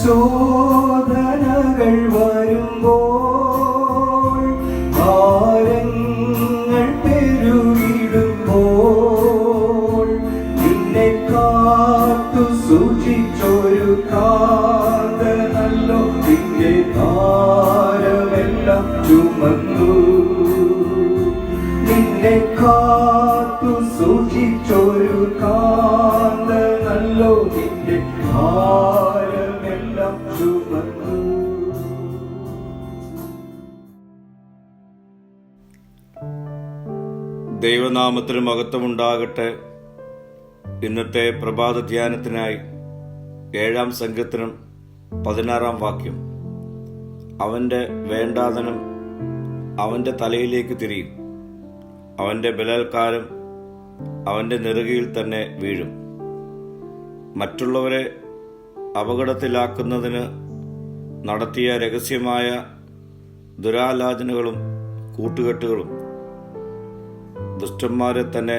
ശോധനകൾ വരുമ്പോൾ ഭാരങ്ങൾ പെരുകിടുമ്പോൾ നിന്നെ കാത്തു സൂക്ഷിച്ചൊരു കാതനല്ലോ നിന്റെ ഭാരമെല്ലാം ചുമന്നു. നിന്നെ കാത്തു ദൈവനാമത്തിന് മഹത്വമുണ്ടാകട്ടെ. ഇന്നത്തെ പ്രഭാത ധ്യാനത്തിനായി ഏഴാം സംഘത്തിനും പതിനാറാം വാക്യം. അവന്റെ വേണ്ടാതനം അവന്റെ തലയിലേക്ക് തിരിയും. അവന്റെ ബലാത്കാരം അവന്റെ നെറുകയിൽ തന്നെ വീഴും. മറ്റുള്ളവരെ അപകടത്തിലാക്കുന്നതിന് നടത്തിയ രഹസ്യമായ ദുരാലോചനകളും കൂട്ടുകെട്ടുകളും ദുഷ്ടന്മാരെ തന്നെ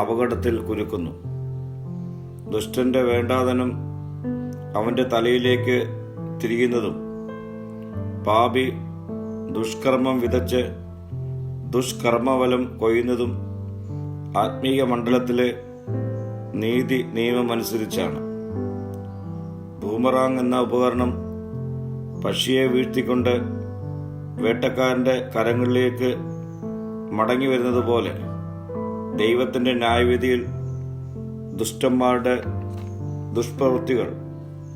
അപകടത്തിൽ കുരുക്കുന്നു. ദുഷ്ടന്റെ വേണ്ടാതനം അവന്റെ തലയിലേക്ക് തിരിയുന്നതും പാപി ദുഷ്കർമ്മം വിതച്ച് ദുഷ്കർമ്മഫലം കൊയ്യുന്നതും ആത്മീയ മണ്ഡലത്തിലെ നീതി നിയമം അനുസരിച്ചാണ് ബൂമറാങ് എന്ന ഉപകരണം പക്ഷിയെ വീഴ്ത്തിക്കൊണ്ട് വേട്ടക്കാരന്റെ കരങ്ങളിലേക്ക് മടങ്ങി വരുന്നത് പോലെ ദൈവത്തിന്റെ ന്യായവിധിയിൽ ദുഷ്ടന്മാരുടെ ദുഷ്പ്രവൃത്തികൾ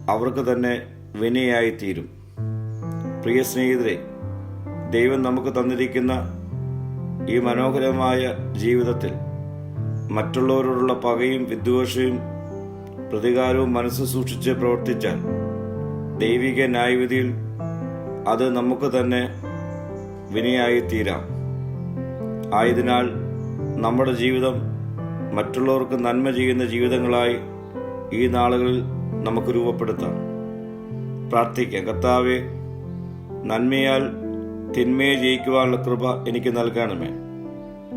അവർക്ക് തന്നെ വിനയായിത്തീരും. പ്രിയ സ്നേഹിതരെ ദൈവം നമുക്ക് തന്നിരിക്കുന്ന ഈ മനോഹരമായ ജീവിതത്തിൽ മറ്റുള്ളവരോടുള്ള പകയും വിദ്വേഷയും പ്രതികാരവും മനസ്സ് സൂക്ഷിച്ച് പ്രവർത്തിച്ചാൽ ദൈവിക ന്യായവിധിയിൽ അത് നമുക്ക് തന്നെ വിനയായി തീരാം ആയതിനാൽ നമ്മുടെ ജീവിതം മറ്റുള്ളവർക്ക് നന്മ ചെയ്യുന്ന ജീവിതങ്ങളായി ഈ നാളുകളിൽ നമുക്ക് രൂപപ്പെടുത്താം. പ്രാർത്ഥിക്കാം. കർത്താവെ നന്മയാൽ തിന്മയെ ജയിക്കുവാനുള്ള കൃപ എനിക്ക് നൽകണമേ.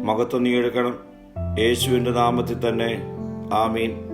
മഹത്വം നീ എടുക്കണം. യേശുവിന്റെ നാമത്തിൽ തന്നെ. ആമീൻ.